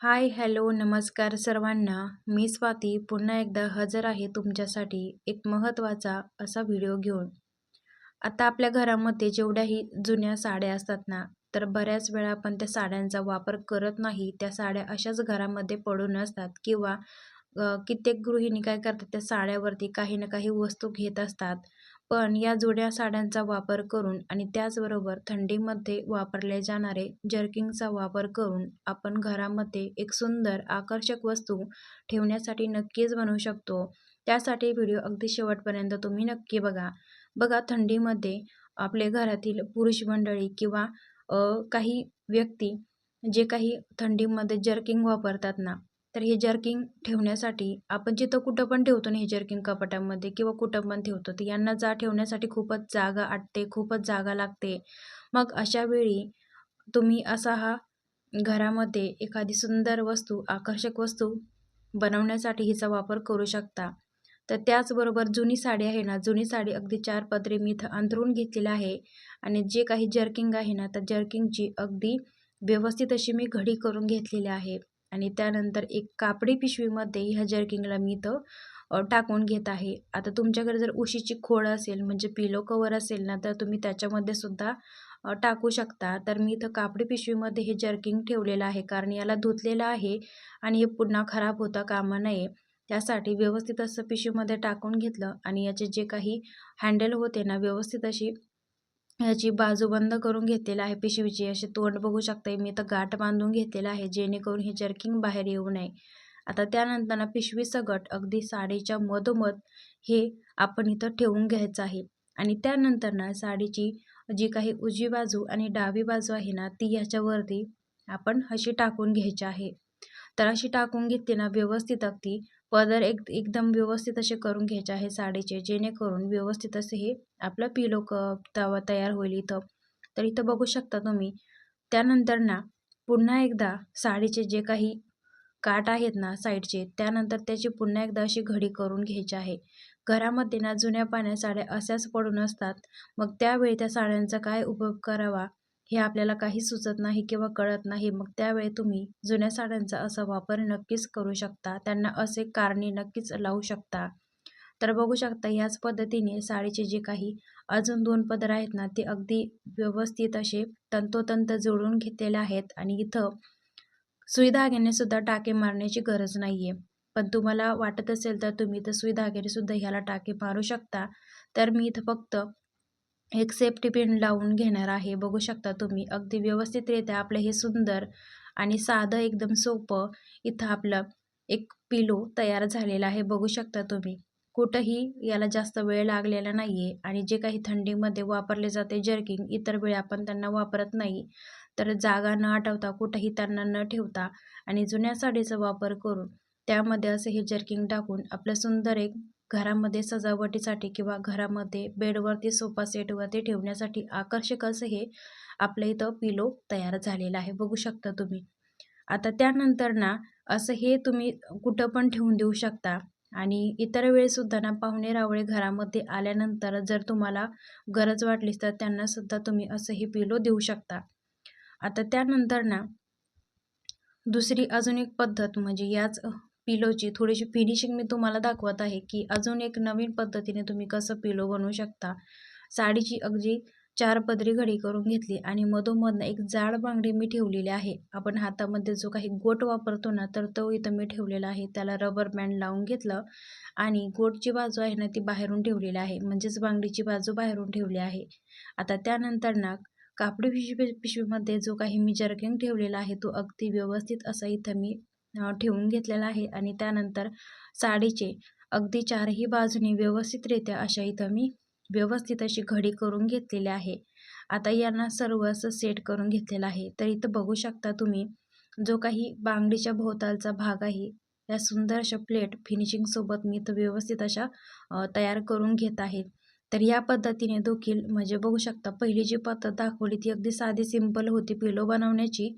Hi hello नमस्कार सर्वांना. मी स्वाती. पुन्हा एकदा हजर आहे तुमच्यासाठी एक महत्त्वाचा असा व्हिडिओ घेऊन. आता आपल्या घरामध्ये जेवढ्याही जुन्या साड्या असतात ना तर बऱ्याच वेळा आपण त्या साड्यांचा वापर करत नाही. त्या साड्या अशाच घरामध्ये पडून असतात किंवा कित्येक गृहिणी काय करतात त्या साड्यावरती काही ना काही वस्तू घेत असतात. पण या जुन्या साड्यांचा वापर करून आणि त्याचबरोबर थंडीमध्ये वापरले जाणारे जर्किंगचा वापर करून आपण घरामध्ये एक सुंदर आकर्षक वस्तू ठेवण्यासाठी नक्कीच बनवू शकतो. त्यासाठी व्हिडिओ अगदी शेवटपर्यंत तुम्ही नक्की बघा. बघा थंडीमध्ये आपले घरातील पुरुष मंडळी किंवा काही व्यक्ती जे काही थंडीमध्ये जर्किंग वापरतात ना तर हे जर्किंग ठेवण्यासाठी आपण जिथं कुठं पण ठेवतो ना हे जर्किंग कपाटामध्ये किंवा कुठं पण ठेवतो तर यांना जा ठेवण्यासाठी खूपच जागा आटते खूपच जागा लागते. मग अशा वेळी तुम्ही असा हा घरामध्ये एखादी सुंदर वस्तू आकर्षक वस्तू बनवण्यासाठी हिचा वापर करू शकता. तर त्याचबरोबर जुनी साडी आहे ना जुनी साडी अगदी चार पदरी मी इथं अंतरून घेतलेलं आहे आणि जे काही जर्किंग आहे ना तर जर्किंगची अगदी व्यवस्थित अशी मी घडी करून घेतलेली आहे. आणि त्यानंतर एक कापडी पिशवीमध्ये ह्या जर्किंगला मी इथं टाकून घेत आहे. आता तुमच्याकडे जर उशीची खोड असेल म्हणजे पिलो कवर असेल ना तर तुम्ही त्याच्यामध्ये सुद्धा टाकू शकता. तर मी इथं कापडी पिशवीमध्ये हे जर्किंग ठेवलेलं आहे कारण याला धुतलेलं आहे आणि हे पुन्हा खराब होता कामा नये. त्यासाठी व्यवस्थित असं पिशवीमध्ये टाकून घेतलं आणि याचे जे काही हँडल होते ना व्यवस्थित अशी ह्याची बाजू बंद करून घेतलेला आहे. पिशवीची असे तोंड बघू शकता मी तर गाठ बांधून घेतलेला आहे जेणेकरून हे जर्किंग बाहेर येऊ नये. आता त्यानंतर ना पिशवीसकट अगदी साडीच्या मधोमध हे आपण इथं ठेवून घ्यायचं आहे. आणि त्यानंतर ना साडीची जी काही उजवी बाजू आणि डावी बाजू आहे ना ती ह्याच्यावरती आपण अशी टाकून घ्यायची आहे. तर अशी टाकून घेतली ना व्यवस्थित अगदी पदर एक एकदम व्यवस्थित असे करून घ्यायचे आहे साडीचे जेणेकरून व्यवस्थित असे हे आपलं पिलो क तवा तयार होईल इथं. तर इथं बघू शकता तुम्ही. त्यानंतर ना पुन्हा एकदा साडीचे जे काही काट आहेत ना साईडचे त्यानंतर त्याची पुन्हा एकदा अशी घडी करून घ्यायची आहे. घरामध्ये ना जुन्या पाण्या साड्या अशाच पडून असतात. मग त्यावेळी त्या साड्यांचा काय उपयोग करावा? हे आपल्याला काही सुचत नाही किंवा कळत नाही मग त्यावेळी तुम्ही जुन्या साड्यांचा असा वापर नक्कीच करू शकता. त्यांना असे कारणे नक्कीच लावू शकता. तर बघू शकता याच पद्धतीने साडीचे जे काही अजून दोन पदर आहेत ना ते अगदी व्यवस्थित असे तंतोतंत जोडून घेतलेले आहेत आणि इथं सुई धाग्याने सुद्धा टाके मारण्याची गरज नाही आहे पण तुम्हाला वाटत असेल तर तुम्ही इथं सुई धाग्याने सुद्धा ह्याला टाके मारू शकता. तर मी इथं फक्त एक सेफ्टी पिन लावून घेणार आहे. बघू शकता तुम्ही अगदी व्यवस्थितरित्या आपलं हे सुंदर आणि साधं एकदम सोपं इथं आपलं एक पिलो तयार झालेला आहे. बघू शकता तुम्ही कुठंही याला जास्त वेळ लागलेला नाही आहे आणि जे काही थंडीमध्ये वापरले जाते जर्किंग इतर वेळी आपण त्यांना वापरत नाही. तर जागा न आठवता कुठंही त्यांना न ठेवता आणि जुन्या साडीचा वापर करून त्यामध्ये असं हे जर्किंग टाकून आपलं सुंदर एक घरामध्ये सजावटीसाठी किंवा घरामध्ये बेडवरती सोफा सेटवरती ठेवण्यासाठी आकर्षक असं हे आपल्या इथं पिलो तयार झालेलं आहे. बघू शकता तुम्ही. आता त्यानंतर ना असं हे तुम्ही कुठं पण ठेवून देऊ शकता. आणि इतर वेळेसुद्धा ना पाहुणे रावळे घरामध्ये आल्यानंतर जर तुम्हाला गरज वाटलीच तर त्यांनासुद्धा तुम्ही असं हे पिलो देऊ शकता. आता त्यानंतर ना दुसरी अजून एक पद्धत म्हणजे याच पिलोची थोडीशी फिनिशिंग मी तुम्हाला दाखवत आहे की अजून एक नवीन पद्धतीने तुम्ही कसं पिलो बनवू शकता. साडीची अगदी चार पदरी घडी करून घेतली आणि मधोमधनं एक जाड बांगडी मी ठेवलेली आहे. आपण हातामध्ये जो काही गोट वापरतो ना तर तो इथं मी ठेवलेला आहे. त्याला रबर बँड लावून घेतलं आणि गोटची बाजू आहे ना ती बाहेरून ठेवलेली आहे. म्हणजेच बांगडीची बाजू बाहेरून ठेवली आहे. आता त्यानंतर ना कापडी पिशवी पिशवीमध्ये जो काही मी जर्किंग ठेवलेला आहे तो अगदी व्यवस्थित असा इथं मी ठेवून घेतलेला आहे आणि त्यानंतर साडीचे अगदी चारही बाजूने व्यवस्थितरित्या अशा इथं मी व्यवस्थित अशी घडी करून घेतलेली आहे. आता यांना सर्व असं सेट करून घेतलेलं आहे. तर इथं बघू शकता तुम्ही जो काही बांगडीच्या भोवतालचा भाग आहे या सुंदर अशा प्लेट फिनिशिंगसोबत मी इथं व्यवस्थित अशा तयार करून घेत आहे. तर या पद्धतीने देखील म्हणजे बघू शकता पहिली जी पद्धत दाखवली ती अगदी साधी सिंपल होती पिलो बनवण्याची.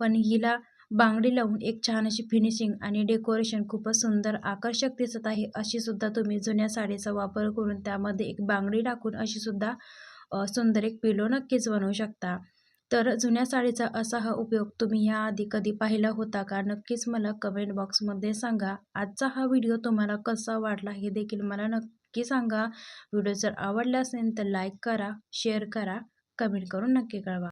पण हिला बांगडी लावून एक छान अशी फिनिशिंग आणि डेकोरेशन खूपच सुंदर आकर्षक दिसत आहे. अशी सुद्धा तुम्ही जुन्या साडीचा वापर करून त्यामध्ये एक बांगडी टाकून अशी सुद्धा सुंदर एक पिलो नक्कीच बनवू शकता. तर जुन्या साडीचा असा हा उपयोग तुम्ही याआधी कधी पाहिला होता का? नक्कीच मला कमेंट बॉक्समध्ये सांगा. आजचा हा व्हिडिओ तुम्हाला कसा वाटला हे देखील मला नक्की सांगा. व्हिडिओ जर आवडला असेल तर लाईक करा शेअर करा. कमेंट करून नक्की कळवा.